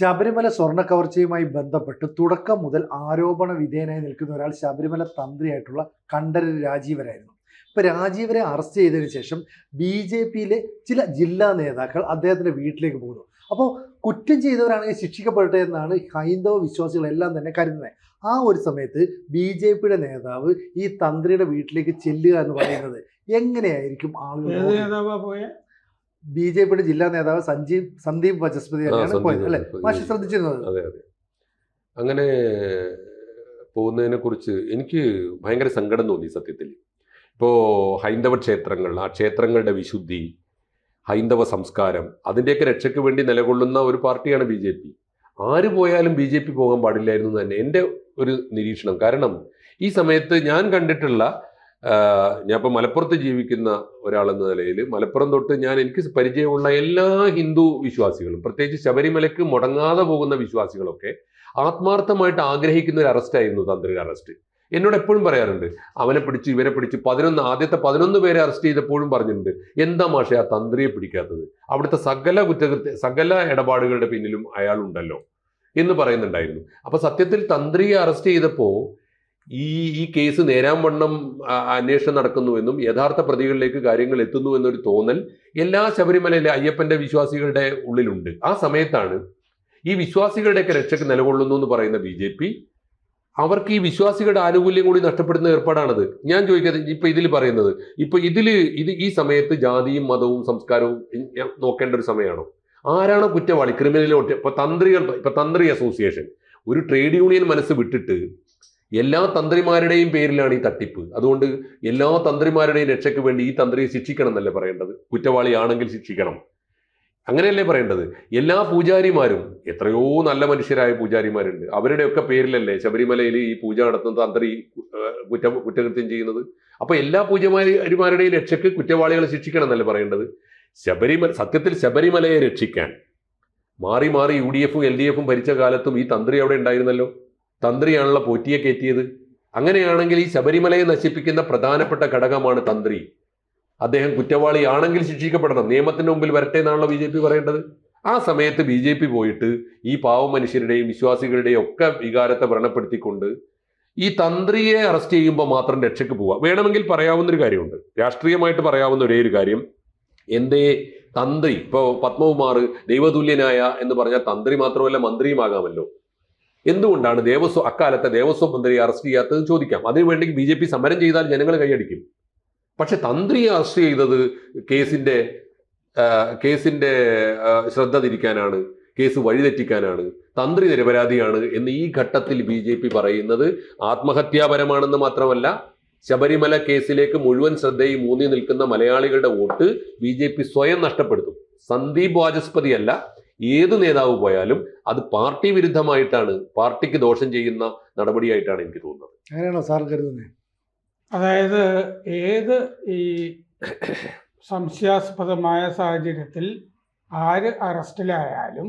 ശബരിമല സ്വർണ കവർച്ചയുമായി ബന്ധപ്പെട്ട് തുടക്കം മുതൽ ആരോപണ വിധേയനായി നിൽക്കുന്ന ഒരാൾ ശബരിമല തന്ത്രിയായിട്ടുള്ള കണ്ഠരര് രാജീവരായിരുന്നു. ഇപ്പൊ രാജീവരെ അറസ്റ്റ് ചെയ്തതിനു ശേഷം ബി ജെ പിയിലെ ചില ജില്ലാ നേതാക്കൾ അദ്ദേഹത്തിന്റെ വീട്ടിലേക്ക് പോകുന്നു. അപ്പോൾ കുറ്റം ചെയ്തവരാണെങ്കിൽ ശിക്ഷിക്കപ്പെടട്ടെ എന്നാണ് ഹൈന്ദവ വിശ്വാസികളെല്ലാം തന്നെ കരുതുന്നത്. ആ ഒരു സമയത്ത് ബി ജെ പിയുടെ നേതാവ് ഈ തന്ത്രിയുടെ വീട്ടിലേക്ക് ചെല്ലുക എന്ന് പറയുന്നത് എങ്ങനെയായിരിക്കും ആളുകൾ നേതാവാ പോയ? ബി ജെ പിയുടെ ജില്ലാ നേതാവ് സഞ്ജീവ് സന്ദീപ് വചസ്പതി തന്നെയാണ് സന്ദീപ് പോയത് അല്ലെ? മാഷി ശ്രദ്ധിച്ചിരുന്നത്? അതെ അതെ. അങ്ങനെ പോകുന്നതിനെ കുറിച്ച് എനിക്ക് ഭയങ്കര സങ്കടം തോന്നി സത്യത്തിൽ. ഇപ്പോൾ ഹൈന്ദവ ക്ഷേത്രങ്ങൾ ആ ക്ഷേത്രങ്ങളുടെ വിശുദ്ധി ഹൈന്ദവ സംസ്കാരം അതിന്റെയൊക്കെ രക്ഷയ്ക്ക് വേണ്ടി നിലകൊള്ളുന്ന ഒരു പാർട്ടിയാണ് ബി ജെ പി. ആര് പോയാലും ബി ജെ പി പോകാൻ പാടില്ലായിരുന്നു തന്നെ എന്റെ ഒരു നിരീക്ഷണം. കാരണം ഈ സമയത്ത് ഞാൻ കണ്ടിട്ടുള്ള ഇപ്പോൾ മലപ്പുറത്ത് ജീവിക്കുന്ന ഒരാളെന്ന നിലയിൽ മലപ്പുറം തൊട്ട് ഞാൻ എനിക്ക് പരിചയമുള്ള എല്ലാ ഹിന്ദു വിശ്വാസികളും പ്രത്യേകിച്ച് ശബരിമലയ്ക്ക് മുടങ്ങാതെ പോകുന്ന വിശ്വാസികളൊക്കെ ആത്മാർത്ഥമായിട്ട് ആഗ്രഹിക്കുന്ന ഒരു അറസ്റ്റായിരുന്നു തന്ത്രിയുടെ അറസ്റ്റ് എന്നോട് എപ്പോഴും പറയാറുണ്ട് അവനെ പിടിച്ച് ഇവരെ പിടിച്ച് പതിനൊന്ന് ആദ്യത്തെ പതിനൊന്ന് പേരെ അറസ്റ്റ് ചെയ്തപ്പോഴും പറഞ്ഞിട്ടുണ്ട് എന്താ മാഷെ ആ തന്ത്രിയെ പിടിക്കാത്തത്? അവിടുത്തെ സകല കുറ്റകൃത്യ സകല ഇടപാടുകളുടെ പിന്നിലും അയാളുണ്ടല്ലോ എന്ന് പറയുന്നുണ്ടായിരുന്നു. അപ്പൊ സത്യത്തിൽ തന്ത്രിയെ അറസ്റ്റ് ചെയ്തപ്പോൾ ഈ ഈ കേസ് നേരാൻ വണ്ണം അന്വേഷണം നടക്കുന്നുവെന്നും യഥാർത്ഥ പ്രതികളിലേക്ക് കാര്യങ്ങൾ എത്തുന്നു എന്നൊരു തോന്നൽ എല്ലാ ശബരിമലയിലെ അയ്യപ്പന്റെ വിശ്വാസികളുടെ ഉള്ളിലുണ്ട്. ആ സമയത്താണ് ഈ വിശ്വാസികളുടെയൊക്കെ രക്ഷയ്ക്ക് നിലകൊള്ളുന്നു എന്ന് പറയുന്ന ബി ജെ പി അവർക്ക് ഈ വിശ്വാസികളുടെ ആനുകൂല്യം കൂടി നഷ്ടപ്പെടുന്ന ഏർപ്പാടാണത്. ഞാൻ ചോദിക്കുന്നത് ഇപ്പൊ ഇതിൽ പറയുന്നത് ഇപ്പൊ ഇതിൽ ഇത് ഈ സമയത്ത് ജാതിയും മതവും സംസ്കാരവും നോക്കേണ്ട ഒരു സമയമാണോ ആരാണോ കുറ്റവാളി ക്രിമിനലോട്ട് ഇപ്പൊ തന്ത്രികൾ ഇപ്പൊ തന്ത്രി അസോസിയേഷൻ ഒരു ട്രേഡ് യൂണിയൻ മനസ്സ് വിട്ടിട്ട് എല്ലാ തന്ത്രിമാരുടെയും പേരിലാണ് ഈ തട്ടിപ്പ്. അതുകൊണ്ട് എല്ലാ തന്ത്രിമാരുടെയും രക്ഷയ്ക്ക് വേണ്ടി ഈ തന്ത്രിയെ ശിക്ഷിക്കണം എന്നല്ലേ പറയേണ്ടത്? കുറ്റവാളിയാണെങ്കിൽ ശിക്ഷിക്കണം. അങ്ങനെയല്ലേ പറയേണ്ടത്? എല്ലാ പൂജാരിമാരും എത്രയോ നല്ല മനുഷ്യരായ പൂജാരിമാരുണ്ട്. അവരുടെയൊക്കെ പേരിലല്ലേ ശബരിമലയിൽ ഈ പൂജ നടത്തുന്ന തന്ത്രി കുറ്റ കുറ്റകൃത്യം ചെയ്യുന്നത്? അപ്പൊ എല്ലാ പൂജമാരിമാരുടെയും രക്ഷയ്ക്ക് കുറ്റവാളികളെ ശിക്ഷിക്കണം എന്നല്ലേ പറയേണ്ടത്? ശബരിമല സത്യത്തിൽ ശബരിമലയെ രക്ഷിക്കാൻ. മാറി മാറി യു ഡി എഫും എൽ ഡി എഫും ഭരിച്ച കാലത്തും ഈ തന്ത്രി അവിടെ ഉണ്ടായിരുന്നല്ലോ. തന്ത്രിയാണല്ലോ പോറ്റിയെ കയറ്റിയത്. അങ്ങനെയാണെങ്കിൽ ഈ ശബരിമലയെ നശിപ്പിക്കുന്ന പ്രധാനപ്പെട്ട ഘടകമാണ് തന്ത്രി. അദ്ദേഹം കുറ്റവാളിയാണെങ്കിൽ ശിക്ഷിക്കപ്പെടണം. നിയമത്തിന്റെ മുമ്പിൽ വരട്ടെ എന്നാണല്ലോ ബി ജെ പി പറയേണ്ടത്. ആ സമയത്ത് ബി ജെ പി പോയിട്ട് ഈ പാവ മനുഷ്യരുടെയും വിശ്വാസികളുടെയും ഒക്കെ വികാരത്തെ വ്രണപ്പെടുത്തിക്കൊണ്ട് ഈ തന്ത്രിയെ അറസ്റ്റ് ചെയ്യുമ്പോൾ മാത്രം രക്ഷയ്ക്ക് പോവുക. വേണമെങ്കിൽ പറയാവുന്ന ഒരു കാര്യമുണ്ട്. രാഷ്ട്രീയമായിട്ട് പറയാവുന്ന ഒരേ ഒരു കാര്യം. എന്തേ തന്ത്രി ഇപ്പോൾ പത്മകുമാർ ദൈവതുല്യനായ എന്ന് പറഞ്ഞാൽ തന്ത്രി മാത്രമല്ല മന്ത്രിയുമാകാമല്ലോ. എന്തുകൊണ്ടാണ് ദേവസ്വം അക്കാലത്തെ ദേവസ്വം മന്ത്രിയെ അറസ്റ്റ് ചെയ്യാത്തത് ചോദിക്കാം. അതിനുവേണ്ടി ബി ജെ പി സമരം ചെയ്താൽ ജനങ്ങൾ കൈയടിക്കും. പക്ഷെ തന്ത്രിയെ അറസ്റ്റ് ചെയ്തത് കേസിന്റെ കേസിന്റെ ശ്രദ്ധ തിരിക്കാനാണ് കേസ് വഴിതെറ്റിക്കാനാണ് തന്ത്രി നിരപരാധിയാണ് എന്ന് ഈ ഘട്ടത്തിൽ ബി ജെ പി പറയുന്നത്. ആത്മഹത്യാപരമാണെന്ന് മാത്രമല്ല ശബരിമല കേസിലേക്ക് മുഴുവൻ ശ്രദ്ധയും ഊന്നി നിൽക്കുന്ന മലയാളികളുടെ വോട്ട് ബി സ്വയം നഷ്ടപ്പെടുത്തും. സന്ദീപ് വാചസ്പതി അല്ല ഏത് നേതാവ് പോയാലും അത് പാർട്ടി വിരുദ്ധമായിട്ടാണ് പാർട്ടിക്ക് ദോഷം ചെയ്യുന്ന നടപടിയായിട്ടാണ് എനിക്ക് തോന്നുന്നത്. അങ്ങനെയാണോ സാർ കരുതുന്നത് അതായത് ഏത് ഈ സംശയാസ്പദമായ സാഹചര്യത്തിൽ ആര് അറസ്റ്റിലായാലും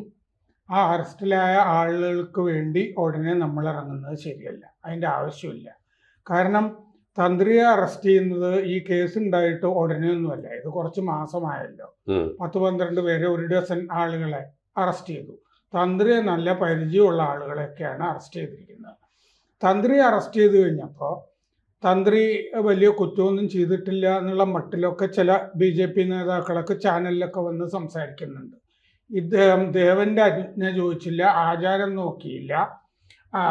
ആ അറസ്റ്റിലായ ആളുകൾക്ക് വേണ്ടി ഉടനെ നമ്മൾ ഇറങ്ങുന്നത് ശരിയല്ല. അതിന്റെ ആവശ്യമില്ല. കാരണം തന്ത്രിയെ അറസ്റ്റ് ചെയ്യുന്നത് ഈ കേസ് ഉണ്ടായിട്ട് ഉടനെ ഒന്നുമല്ല ഇത് കുറച്ച് മാസമായല്ലോ. പത്ത് പന്ത്രണ്ട് പേരെ ഒരു ഡസൻ ആളുകളെ അറസ്റ്റ് ചെയ്തു. തന്ത്രിയെ നല്ല പരിചയമുള്ള ആളുകളെയൊക്കെയാണ് അറസ്റ്റ് ചെയ്തിരിക്കുന്നത്. തന്ത്രിയെ അറസ്റ്റ് ചെയ്ത് കഴിഞ്ഞപ്പോൾ തന്ത്രി വലിയ കുറ്റമൊന്നും ചെയ്തിട്ടില്ല എന്നുള്ള മട്ടിലൊക്കെ ചില ബി ജെ പി നേതാക്കളൊക്കെ ചാനലിലൊക്കെ വന്ന് സംസാരിക്കുന്നുണ്ട്. ഇദ്ദേഹം ദേവന്റെ അജ്ഞ ചോദിച്ചില്ല ആചാരം നോക്കിയില്ല. ആ,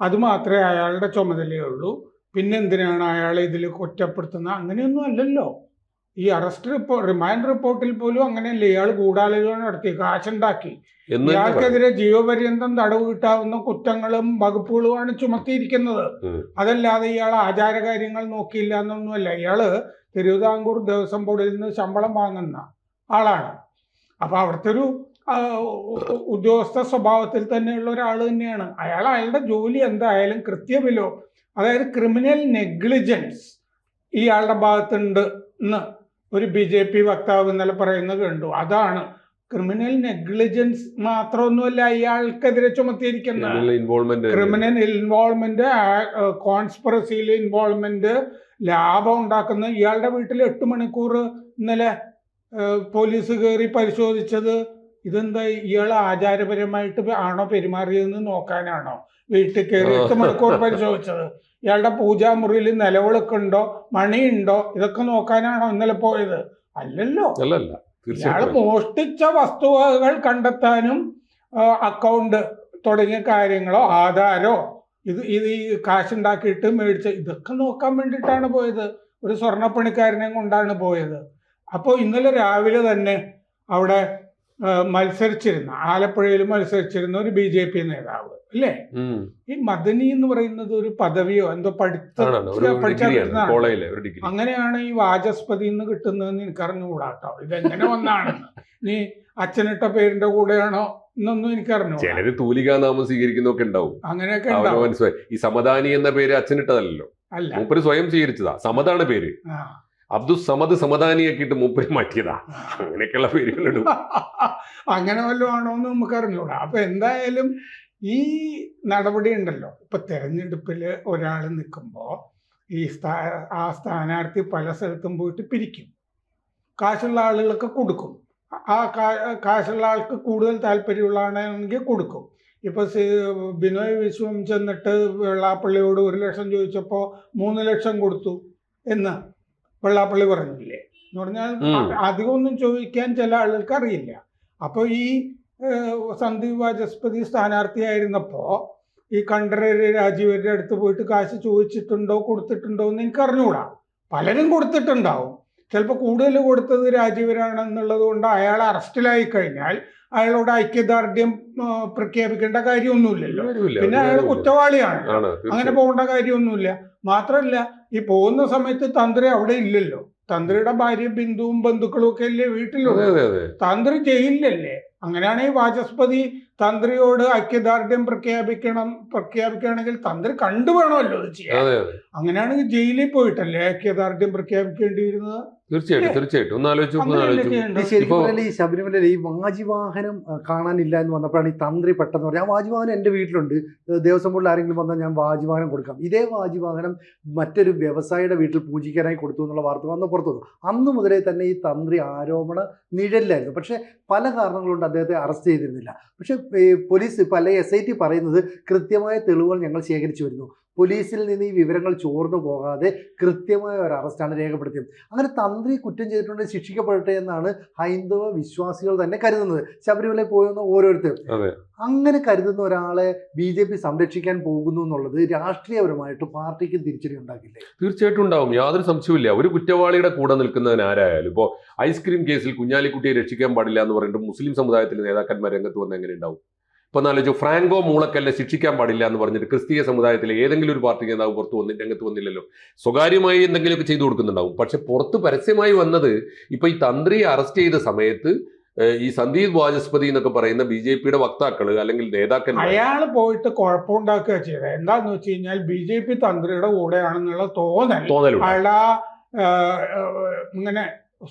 അത് മാത്രമേ അയാളുടെ ചുമതലയുള്ളൂ പിന്നെന്തിനാണ് അയാളെ ഇതിൽ കുറ്റപ്പെടുത്തുന്നത്? അങ്ങനെയൊന്നും അല്ലല്ലോ. ഈ അറസ്റ്റ് റിപ്പോർട്ട് റിമാൻഡ് റിപ്പോർട്ടിൽ പോലും അങ്ങനെയല്ല? ഇയാൾ ഗൂഢാലോചന നടത്തി കാശുണ്ടാക്കി. ഇയാൾക്കെതിരെ ജീവപര്യന്തം തടവ് കിട്ടാവുന്ന കുറ്റങ്ങളും വകുപ്പുകളുമാണ് ചുമത്തിയിരിക്കുന്നത്. അതല്ലാതെ ഇയാൾ ആചാരകാര്യങ്ങൾ നോക്കിയില്ല എന്നൊന്നുമല്ല. ഇയാൾ തിരുവിതാംകൂർ ദേവസ്വം ബോർഡിൽ നിന്ന് ശമ്പളം വാങ്ങുന്ന ആളാണ്. അപ്പൊ അവിടുത്തെ ഒരു ഉദ്യോഗസ്ഥ സ്വഭാവത്തിൽ തന്നെയുള്ള ഒരാൾ തന്നെയാണ്. അയാൾ അയാളുടെ ജോലി എന്തായാലും കൃത്യവിലോ അതായത് ക്രിമിനൽ നെഗ്ലിജൻസ് ഇയാളുടെ ഭാഗത്തുണ്ട് എന്ന് ഒരു ബി ജെ പി വക്താവ് ഇന്നലെ പറയുന്നത് കണ്ടു. അതാണ് ക്രിമിനൽ നെഗ്ലിജൻസ് മാത്രമൊന്നുമല്ല ഇയാൾക്കെതിരെ ചുമത്തിയിരിക്കുന്നത്. ക്രിമിനൽ ഇൻവോൾവ്മെന്റ് കോൺസ്പിറസിയിൽ ഇൻവോൾവ്മെന്റ് ലാഭം ഉണ്ടാക്കുന്ന ഇയാളുടെ വീട്ടിൽ എട്ട് മണിക്കൂർ ഇന്നലെ പോലീസ് കയറി പരിശോധിച്ചത്. ഇതെന്താ ഇയാൾ ആചാരപരമായിട്ട് ആണോ പെരുമാറിയതെന്ന് നോക്കാനാണോ? വീട്ടിൽ കയറി എട്ട് മണിക്കൂർ പരിശോധിച്ചത്? ഇയാളുടെ പൂജാമുറിയിൽ നിലവിളക്ക് ഉണ്ടോ? മണിയുണ്ടോ ഇതൊക്കെ നോക്കാനാണോ ഇന്നലെ പോയത്? അല്ലല്ലോ. അല്ലല്ല ഇയാൾ മോഷ്ടിച്ച വസ്തുവകകൾ കണ്ടെത്താനും അക്കൗണ്ട് തുടങ്ങിയ കാര്യങ്ങളോ ആധാരോ ഇത് ഇത് ഈ കാശുണ്ടാക്കിയിട്ട് മേടിച്ച ഇതൊക്കെ നോക്കാൻ വേണ്ടിയിട്ടാണ് പോയത്. ഒരു സ്വർണപ്പണിക്കാരനെ കൊണ്ടാണ് പോയത്. അപ്പോൾ ഇന്നലെ രാവിലെ തന്നെ അവിടെ മത്സരിച്ചിരുന്ന ആലപ്പുഴയിൽ മത്സരിച്ചിരുന്ന ഒരു ബി ജെ പി നേതാവ് അല്ലേ? ഈ മദനി എന്ന് പറയുന്നത് ഒരു പദവിയോ എന്തോ പഠിത്ത പഠിച്ചാൽ അങ്ങനെയാണ് ഈ വാചസ്പതി എന്ന് കിട്ടുന്നതെന്ന് എനിക്ക് അറിഞ്ഞുകൂടാട്ടോ ഇതെങ്ങനെ വന്നാണെന്ന്. നീ അച്ഛനിട്ട പേരിന്റെ കൂടെയാണോ എന്നൊന്നും എനിക്ക് അറിഞ്ഞു ചിലര് തൂലികാനാമം സ്വീകരിക്കുന്നൊക്കെ ഉണ്ടാവും. അങ്ങനെയൊക്കെ ഉണ്ടാവും. മനസ്സിലായി. ഈ സമദാനി എന്ന പേര് അച്ഛനിട്ടതല്ലോ. അല്ല. മൂപ്പര് സ്വയം സ്വീകരിച്ചതാ. സമതാണ് പേര്. ആ. അബ്ദുൽ സമദ് സമദാനിയാക്കിയിട്ട് മൂപ്പര് മാറ്റിയതാ. അങ്ങനെയൊക്കെയുള്ള പേരുകളുണ്ട് അങ്ങനെ വല്ലതും ആണോ എന്ന് നമുക്ക് അറിഞ്ഞൂടാ അപ്പൊ എന്തായാലും ഈ നടപടി ഉണ്ടല്ലോ. ഇപ്പൊ തെരഞ്ഞെടുപ്പിൽ ഒരാൾ നിൽക്കുമ്പോൾ ഈ സ്ഥാ ആ സ്ഥാനാർത്ഥി പല സ്ഥലത്തും പോയിട്ട് പിരിക്കും. കാശുള്ള ആളുകൾക്ക് കൊടുക്കും. ആ കാശുള്ള ആൾക്ക് കൂടുതൽ താല്പര്യമുള്ള ആണെങ്കിൽ കൊടുക്കും. ഇപ്പൊ ബിനോയ് വിശ്വം ചെന്നിട്ട് വെള്ളാപ്പള്ളിയോട് ഒരു ലക്ഷം ചോദിച്ചപ്പോൾ മൂന്ന് ലക്ഷം കൊടുത്തു എന്ന്. വെള്ളാപ്പള്ളി പറഞ്ഞില്ലേ? എന്ന് പറഞ്ഞാൽ. അധികമൊന്നും ചോദിക്കാൻ ചില ആളുകൾക്ക് അറിയില്ല അപ്പോൾ ഈ സന്ദീപ് വാചസ്പതി സ്ഥാനാർത്ഥിയായിരുന്നപ്പോ ഈ കണ്ഠരര് രാജീവരുടെ അടുത്ത് പോയിട്ട് കാശ് ചോദിച്ചിട്ടുണ്ടോ കൊടുത്തിട്ടുണ്ടോ എന്ന് എനിക്ക് അറിഞ്ഞുകൂടാ പലരും കൊടുത്തിട്ടുണ്ടാവും. ചിലപ്പോൾ കൂടുതൽ കൊടുത്തത് രാജീവരാണെന്നുള്ളത് കൊണ്ട് അയാൾ അറസ്റ്റിലായി കഴിഞ്ഞാൽ അയാളോട് ഐക്യദാർഢ്യം പ്രഖ്യാപിക്കേണ്ട കാര്യമൊന്നുമില്ലല്ലോ. പിന്നെ അയാൾ കുറ്റവാളിയാണ്. അങ്ങനെ. പോകേണ്ട കാര്യമൊന്നുമില്ല. മാത്രമല്ല ഈ പോകുന്ന സമയത്ത് തന്ത്രി അവിടെ ഇല്ലല്ലോ. തന്ത്രിയുടെ ഭാര്യ ബിന്ദുവും ബന്ധുക്കളും ഒക്കെ അല്ലേ വീട്ടിലുള്ളത് വീട്ടിലുള്ളൂ തന്ത്രി ജയിലിലല്ലേ? അങ്ങനെയാണെങ്കിൽ വാചസ്പതി തന്ത്രിയോട് ഐക്യദാർഢ്യം പ്രഖ്യാപിക്കണം പ്രഖ്യാപിക്കുകയാണെങ്കിൽ തന്ത്രി കണ്ടുവേണമല്ലോ ഇത് ചെയ്യാൻ. അതെ അതെ. അങ്ങനെയാണെങ്കിൽ ജയിലിൽ പോയിട്ടല്ലേ ഐക്യദാർഢ്യം പ്രഖ്യാപിക്കേണ്ടിയിരുന്നത്? തീർച്ചയായിട്ടും തീർച്ചയായിട്ടും. ഒന്ന് ആലോചിച്ചു? ഈ ശരിക്കും ഈ ശബരിമലയിൽ ഈ വാജിവാഹനം കാണാനില്ല എന്ന് വന്നപ്പോഴാണ് ഈ തന്ത്രി പെട്ടെന്ന് പറഞ്ഞത്. ആ വാജിവാഹനം എന്റെ വീട്ടിലുണ്ട്. ദേവസ്വം ബോർഡിൽ ആരെങ്കിലും വന്നാൽ ഞാൻ വാജിവാഹനം കൊടുക്കാം. ഇതേ വാജിവാഹനം മറ്റൊരു വ്യവസായിയുടെ വീട്ടിൽ പൂജിക്കാനായി കൊടുത്തു എന്നുള്ള വാർത്ത വന്ന് പുറത്തു വന്നു. അന്ന് മുതലേ തന്നെ ഈ തന്ത്രി ആരോപണ നിഴലിലായിരുന്നു. പക്ഷേ പല കാരണങ്ങളുണ്ട് അദ്ദേഹത്തെ അറസ്റ്റ് ചെയ്തിരുന്നില്ല. പക്ഷേ പോലീസ് ഇപ്പോൾ അല്ലെങ്കിൽ എസ് ഐ ടി പറയുന്നത് കൃത്യമായ തെളിവുകൾ ഞങ്ങൾ ശേഖരിച്ചു വരുന്നു. പോലീസിൽ നിന്ന് ഈ വിവരങ്ങൾ ചോർന്നു പോകാതെ കൃത്യമായ ഒരു അറസ്റ്റാണ് രേഖപ്പെടുത്തിയത്. അങ്ങനെ തന്ത്രി കുറ്റം ചെയ്തിട്ടുണ്ട് ശിക്ഷിക്കപ്പെടട്ടെ എന്നാണ് ഹൈന്ദവ വിശ്വാസികൾ തന്നെ കരുതുന്നത്. ശബരിമല പോയെന്ന് ഓരോരുത്തരും അങ്ങനെ കരുതുന്ന ഒരാളെ ബി ജെ പി സംരക്ഷിക്കാൻ പോകുന്നു എന്നുള്ളത് രാഷ്ട്രീയപരമായിട്ട് പാർട്ടിക്ക് തിരിച്ചടി ഉണ്ടാക്കില്ലേ? തീർച്ചയായിട്ടും ഉണ്ടാവും. യാതൊരു സംശയവുമില്ല. ഒരു കുറ്റവാളിയുടെ കൂടെ നിൽക്കുന്നതിന് ആരായാലും. ഇപ്പോൾ ഐസ്ക്രീം കേസിൽ കുഞ്ഞാലിക്കുട്ടിയെ രക്ഷിക്കാൻ പാടില്ല എന്ന് പറഞ്ഞിട്ട് മുസ്ലിം സമുദായത്തിലെ നേതാക്കന്മാർ രംഗത്ത് വന്ന് എങ്ങനെ ഉണ്ടാവും? ഇപ്പൊ എന്നാലോചിച്ചു ഫ്രാങ്കോ മൂളക്കല്ലെ ശിക്ഷിക്കാൻ പാടില്ല എന്ന് പറഞ്ഞിട്ട് ക്രിസ്തീയ സമുദായത്തിലെ ഏതെങ്കിലും ഒരു പാർട്ടി നേതാവ് പുറത്ത് വന്നി രംഗത്ത് വന്നില്ലല്ലോ. സ്വകാര്യമായി എന്തെങ്കിലുമൊക്കെ ചെയ്തു കൊടുക്കുന്നുണ്ടാവും. പക്ഷെ പുറത്ത് പരസ്യമായി വന്നത് ഇപ്പൊ ഈ തന്ത്രിയെ അറസ്റ്റ് ചെയ്ത സമയത്ത് ഈ സന്ദീപ് വാചസ്പതി എന്നൊക്കെ പറയുന്ന ബി ജെ പിയുടെ വക്താക്കൾ അല്ലെങ്കിൽ നേതാക്കൾ അയാൾ പോയിട്ട് കുഴപ്പമുണ്ടാക്കുക ചെയ്തത്. എന്താന്ന് വെച്ച് കഴിഞ്ഞാൽ ബി ജെ പി തന്ത്രിയുടെ കൂടെയാണെന്നുള്ള തോന്നൽ തോന്നൽ ഇങ്ങനെ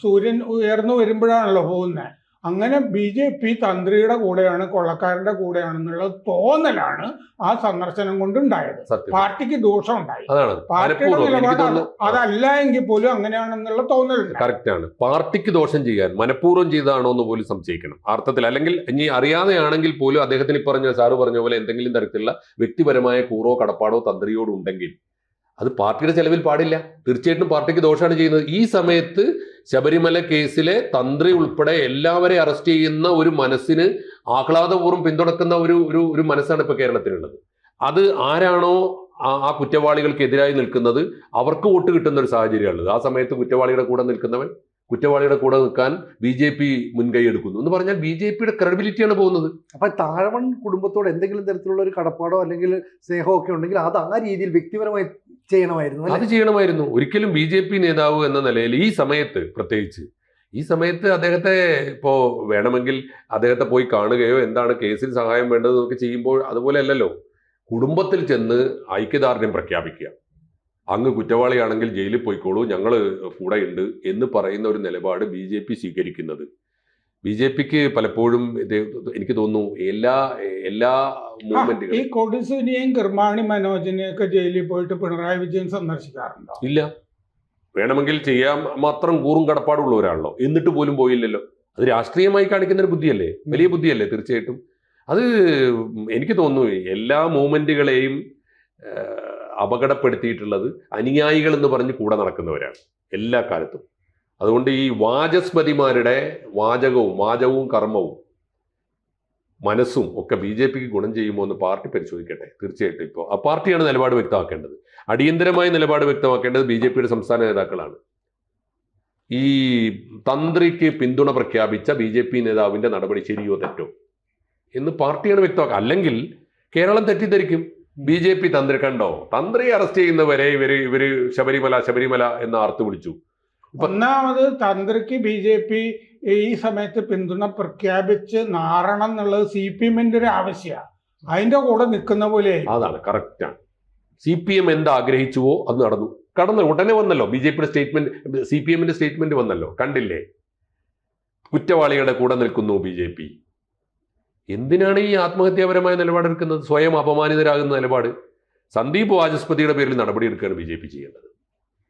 സൂര്യൻ ഉയർന്നു വരുമ്പോഴാണല്ലോ പോകുന്നത്. അങ്ങനെ ബി ജെ പി തന്ത്രിയുടെ കൂടെയാണ് കൊള്ളക്കാരന്റെ കൂടെയാണെന്നുള്ള തോന്നലാണ് ആ സന്ദർശനം കൊണ്ടുണ്ടായത്. പാർട്ടിക്ക് ദോഷം ഉണ്ടായി പാർട്ടിയുടെ നിലപാട് അതല്ല എങ്കിൽ പോലും അങ്ങനെയാണെന്നുള്ള തോന്നലുണ്ട്. കറക്റ്റ് ആണ് പാർട്ടിക്ക് ദോഷം ചെയ്യാൻ മനഃപൂർവം ചെയ്താണോ എന്ന് പോലും സംശയിക്കണം. അർത്ഥത്തിൽ അല്ലെങ്കിൽ ഇനി അറിയാതെയാണെങ്കിൽ പോലും അദ്ദേഹത്തിന് ഇപ്പറഞ്ഞ പറഞ്ഞ സാറ് പറഞ്ഞ പോലെ എന്തെങ്കിലും തരത്തിലുള്ള വ്യക്തിപരമായ കൂറോ കടപ്പാടോ തന്ത്രിയോടോ ഉണ്ടെങ്കിൽ അത് പാർട്ടിയുടെ ചെലവിൽ പാടില്ല. തീർച്ചയായിട്ടും പാർട്ടിക്ക് ദോഷമാണ് ചെയ്യുന്നത്. ഈ സമയത്ത് ശബരിമല കേസിലെ തന്ത്രി ഉൾപ്പെടെ എല്ലാവരെയും അറസ്റ്റ് ചെയ്യുന്ന ഒരു മനസ്സിന് ആഹ്ലാദപൂർവം പിന്തുണക്കുന്ന ഒരു ഒരു ഒരു മനസ്സാണ് ഇപ്പോൾ കേരളത്തിലുള്ളത്. അത് ആരാണോ ആ കുറ്റവാളികൾക്കെതിരായി നിൽക്കുന്നത് അവർക്ക് വോട്ട് കിട്ടുന്ന ഒരു സാഹചര്യമാണുള്ളത്. ആ സമയത്ത് കുറ്റവാളിയുടെ കൂടെ നിൽക്കുന്നവൻ കുറ്റവാളിയുടെ കൂടെ നിൽക്കാൻ ബി ജെ പി മുൻകൈ എടുക്കുന്നു. എന്ന് പറഞ്ഞാൽ ബി ജെ പിയുടെ ക്രെഡിബിലിറ്റിയാണ് പോകുന്നത്. അപ്പൊ താഴവൺ കുടുംബത്തോട് എന്തെങ്കിലും തരത്തിലുള്ള ഒരു കടപ്പാടോ അല്ലെങ്കിൽ സ്നേഹമോ ഒക്കെ ഉണ്ടെങ്കിൽ അത് ആ രീതിയിൽ വ്യക്തിപരമായി ചെയ്യണമായിരുന്നു അത് ചെയ്യണമായിരുന്നു. ഒരിക്കലും ബി ജെ പി നേതാവ് എന്ന നിലയിൽ ഈ സമയത്ത് പ്രത്യേകിച്ച് ഈ സമയത്ത് അദ്ദേഹത്തെ ഇപ്പോ വേണമെങ്കിൽ അദ്ദേഹത്തെ പോയി കാണുകയോ എന്താണ് കേസിൽ സഹായം വേണ്ടതെന്നൊക്കെ ചെയ്യുമ്പോൾ അതുപോലെ അല്ലല്ലോ. കുടുംബത്തിൽ ചെന്ന് ഐക്യദാർഢ്യം പ്രഖ്യാപിക്കുക. അങ്ങ് കുറ്റവാളിയാണെങ്കിൽ ജയിലിൽ പോയിക്കോളൂ ഞങ്ങൾ കൂടെയുണ്ട് എന്ന് പറയുന്ന ഒരു നിലപാട് ബി സ്വീകരിക്കുന്നത്. ബി ജെ പിക്ക് പലപ്പോഴും ഇത് എനിക്ക് തോന്നുന്നു എല്ലാ എല്ലാ ഈ കൊടിസുനിയും കിർമാണി മനോജിനെയും ഒക്കെ ജയിലിൽ പോയിട്ട് പിണറായി വിജയൻ സന്ദർശിക്കാറുണ്ടോ? ഇല്ല. വേണമെങ്കിൽ ചെയ്യാൻ മാത്രം കൂറും കടപ്പാടുള്ളവരാണല്ലോ എന്നിട്ട് പോലും പോയില്ലല്ലോ. അത് രാഷ്ട്രീയമായി കാണിക്കുന്ന ഒരു ബുദ്ധിയല്ലേ? വലിയ ബുദ്ധിയല്ലേ തീർച്ചയായിട്ടും? അത് എനിക്ക് തോന്നുന്നു എല്ലാ മൂവ്മെന്റുകളെയും അപകടപ്പെടുത്തിയിട്ടുള്ളത് അനുയായികൾ എന്ന് പറഞ്ഞ് കൂടെ നടക്കുന്നവരാണ്. എല്ലാ കാലത്തും. അതുകൊണ്ട് ഈ വാചസ്പതിമാരുടെ വാചകവും വാചകവും കർമ്മവും മനസ്സും ഒക്കെ ബി ജെ പിക്ക് ഗുണം ചെയ്യുമോ എന്ന് പാർട്ടി പരിശോധിക്കട്ടെ. തീർച്ചയായിട്ടും ഇപ്പോൾ ആ പാർട്ടിയാണ് നിലപാട് വ്യക്തമാക്കേണ്ടത്. അടിയന്തരമായ നിലപാട് വ്യക്തമാക്കേണ്ടത് ബി ജെ പിയുടെ സംസ്ഥാന നേതാക്കളാണ്. ഈ തന്ത്രിക്ക് പിന്തുണ പ്രഖ്യാപിച്ച ബി ജെ പി നേതാവിന്റെ നടപടി ശരിയോ തെറ്റോ എന്ന് പാർട്ടിയാണ് വ്യക്തമാക്കുക. അല്ലെങ്കിൽ കേരളം തെറ്റിദ്ധരിക്കും. ബി ജെ പി തന്ത്രി കണ്ടോ? തന്ത്രി അറസ്റ്റ് ചെയ്യുന്നവരെ ഇവർ ഇവർ ശബരിമല ശബരിമല എന്ന് ആർത്തു വിളിച്ചു. ഒന്നാമത് തന്ത്രിക്ക് ബി ജെ പി ഈ സമയത്ത് പിന്തുണ പ്രഖ്യാപിച്ച് നാറണം എന്നുള്ളത് സി പി എമ്മിന്റെ ഒരു ആവശ്യമാണ് അതിന്റെ കൂടെ നിൽക്കുന്ന പോലെ അതാണ് കറക്റ്റാണ് സി പി എം എന്ത് ആഗ്രഹിച്ചുവോ അത് നടന്നു. കടന്നു ഉടനെ വന്നല്ലോ ബി ജെ പിയുടെ സ്റ്റേറ്റ്മെന്റ് സി പി എമ്മിന്റെ സ്റ്റേറ്റ്മെന്റ് വന്നല്ലോ കണ്ടില്ലേ? കുറ്റവാളികളുടെ കൂടെ നിൽക്കുന്നു ബി ജെ പി. എന്തിനാണ് ഈ ആത്മഹത്യാപരമായ നിലപാടെടുക്കുന്നത്? സ്വയം അപമാനിതരാകുന്ന നിലപാട്. സന്ദീപ് വാചസ്പതിയുടെ പേരിൽ നടപടിയെടുക്കുകയാണ് ബി ജെ പി ചെയ്യേണ്ടത്.